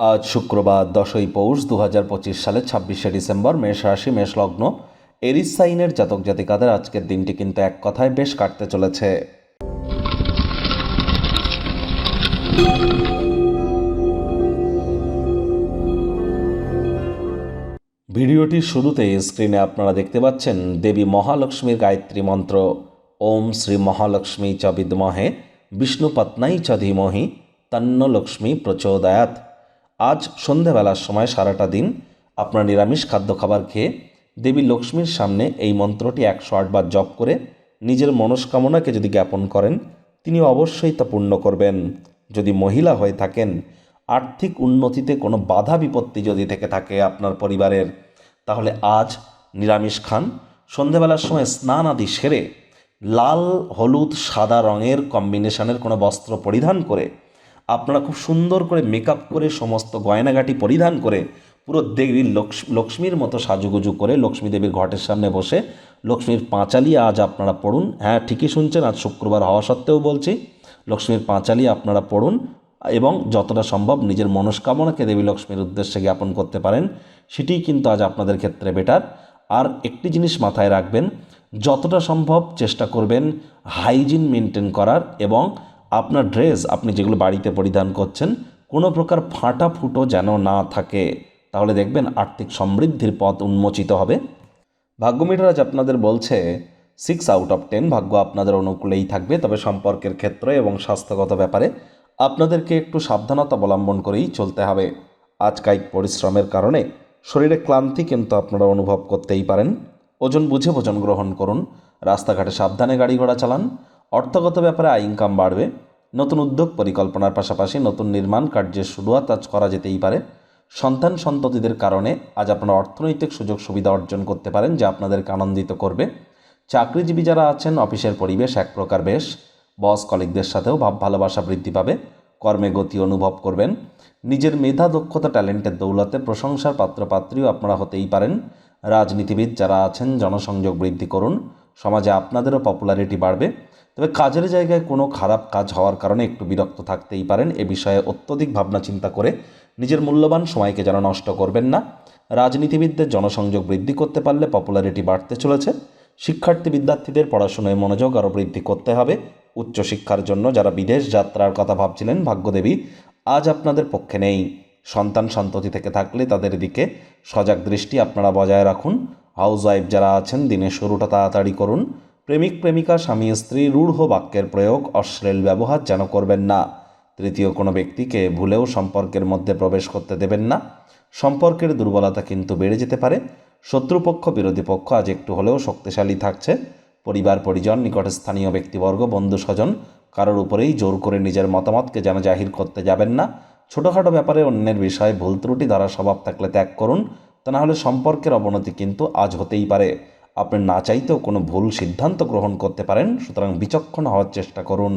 আজ শুক্রবার দশই পৌষ দু হাজার পঁচিশ সালের ছাব্বিশে ডিসেম্বর মেষ রাশি, মেষ লগ্ন। এরিস সাইনের জাতক জাতিকাদের আজকের দিনটি কিন্তু এক কথায় বেশ কাটতে চলেছে। ভিডিওটির শুরুতেই স্ক্রিনে আপনারা দেখতে পাচ্ছেন দেবী মহালক্ষ্মীর গায়ত্রী মন্ত্র। ওম শ্রী মহালক্ষ্মী চ বিদ্মহে বিষ্ণুপত্নাই চ ধীমহি, তন্ন লক্ষ্মী প্রচোদয়াত। আজ সন্ধেবেলার সময় সারাটা দিন আপনার নিরামিষ খাদ্য খাবার খেয়ে দেবী লক্ষ্মীর সামনে এই মন্ত্রটি একশো আটবার জপ করে নিজের মনস্কামনাকে যদি জ্ঞাপন করেন তিনি অবশ্যই তা পূর্ণ করবেন। যদি মহিলা হয়ে থাকেন, আর্থিক উন্নতিতে কোনো বাধা বিপত্তি যদি থেকে থাকে আপনার পরিবারের, তাহলে আজ নিরামিষ খান। সন্ধেবেলার সময় স্নান আদি সেরে লাল, হলুদ, সাদা রঙের কম্বিনেশনের কোনো বস্ত্র পরিধান করে আপনারা খুব সুন্দর করে মেকআপ করে সমস্ত গয়নাগাটি পরিধান করে পুরো দেবীর লক্ষ- লক্ষ্মীর মতো সাজুগুজু করে লক্ষ্মী দেবীর ঘটের সামনে বসে লক্ষ্মীর পাঁচালি আজ আপনারা পড়ুন। হ্যাঁ ঠিকই শুনছেন, আজ শুক্রবার হওয়া সত্ত্বেও বলছি, লক্ষ্মীর পাঁচালি আপনারা পড়ুন এবং যতটা সম্ভব নিজের মনস্কামনাকে দেবী লক্ষ্মীর উদ্দেশ্যে জ্ঞাপন করতে পারেন সেটিই কিন্তু আজ আপনাদের ক্ষেত্রে বেটার আর একটি জিনিস মাথায় রাখবেন, যতটা সম্ভব চেষ্টা করবেন হাইজিন মেনটেন করার এবং আপনার ড্রেস আপনি যেগুলো বাড়িতে পরিধান করছেন, কোনো প্রকার ফাটা ফুটো যেন না থাকে। তাহলে দেখবেন আর্থিক সমৃদ্ধির পথ উন্মোচিত হবে। ভাগ্যমিটার আজ আপনাদের বলছে সিক্স আউট অফ টেন ভাগ্য আপনাদের অনুকূলেই থাকবে, তবে সম্পর্কের ক্ষেত্রে এবং স্বাস্থ্যগত ব্যাপারে আপনাদেরকে একটু সাবধানতা অবলম্বন করেই চলতে হবে। আজ কায়িক পরিশ্রমের কারণে শরীরে ক্লান্তি কিন্তু আপনারা অনুভব করতেই পারেন। ওজন বুঝে ভোজন গ্রহণ করুন। রাস্তাঘাটে সাবধানে গাড়ি ঘোড়া চালান। অর্থগত ব্যাপারে আয় ইনকাম বাড়বে। নতুন উদ্যোগ পরিকল্পনার পাশাপাশি নতুন নির্মাণ কার্যের শুরুয়াত আজ করা যেতেই পারে। সন্তান সন্ততিদের কারণে আজ আপনারা অর্থনৈতিক সুযোগ সুবিধা অর্জন করতে পারেন, যা আপনাদেরকে আনন্দিত করবে। চাকরিজীবী যারা আছেন, অফিসের পরিবেশ এক প্রকার বেশ। বস কলিগদের সাথেও ভাব ভালোবাসা বৃদ্ধি পাবে। কর্মে গতি অনুভব করবেন। নিজের মেধা, দক্ষতা, ট্যালেন্টের দৌলতে প্রশংসার পাত্রপাত্রীও আপনারা হতেই পারেন। রাজনীতিবিদ যারা আছেন, জনসংযোগ বৃদ্ধি করুন। সমাজে আপনাদেরও পপুলারিটি বাড়বে। তবে কাজের জায়গায় কোনো খারাপ কাজ হওয়ার কারণে একটু বিরক্ত থাকতেই পারেন। এ বিষয়ে অত্যধিক ভাবনা চিন্তা করে নিজের মূল্যবান সময়কে যেন নষ্ট করবেন না। রাজনীতিবিদদের জনসংযোগ বৃদ্ধি করতে পারলে পপুলারিটি বাড়তে চলেছে। শিক্ষার্থী বিদ্যার্থীদের পড়াশোনায় মনোযোগ আরও বৃদ্ধি করতে হবে। উচ্চশিক্ষার জন্য যারা বিদেশ যাত্রার কথা ভাবছিলেন, ভাগ্যদেবী, আজ আপনাদের পক্ষে নেই। সন্তান সন্ততি থেকে থাকলে তাদের দিকে সজাগ দৃষ্টি আপনারা বজায় রাখুন। হাউস ওয়াইফ যারা আছেন, দিনের শুরুটা তাড়াতাড়ি করুন। প্রেমিক, প্রেমিকা, স্বামী, স্ত্রী, রূঢ় বাক্যের প্রয়োগ, অশ্লীল ব্যবহার যেন করবেন না। তৃতীয় কোনো ব্যক্তিকে ভুলেও সম্পর্কের মধ্যে প্রবেশ করতে দেবেন না। সম্পর্কের দুর্বলতা কিন্তু বেড়ে যেতে পারে। শত্রুপক্ষ, বিরোধী পক্ষ আজ একটু হলেও শক্তিশালী থাকছে। পরিবার, পরিজন, নিকটে স্থানীয় ব্যক্তিবর্গ, বন্ধু, স্বজন, কারোর উপরেই জোর করে নিজের মতামতকে যেন জাহির করতে যাবেন না। ছোটোখাটো ব্যাপারে অন্যের বিষয়ে ভুল ত্রুটি দ্বারা স্বভাব থাকলে ত্যাগ করুন। তা না হলে সম্পর্কের অবনতি কিন্তু আজ হতেই পারে। আপনি না চাইতেও কোনো ভুল সিদ্ধান্ত গ্রহণ করতে পারেন, সুতরাং বিচক্ষণ হওয়ার চেষ্টা করুন।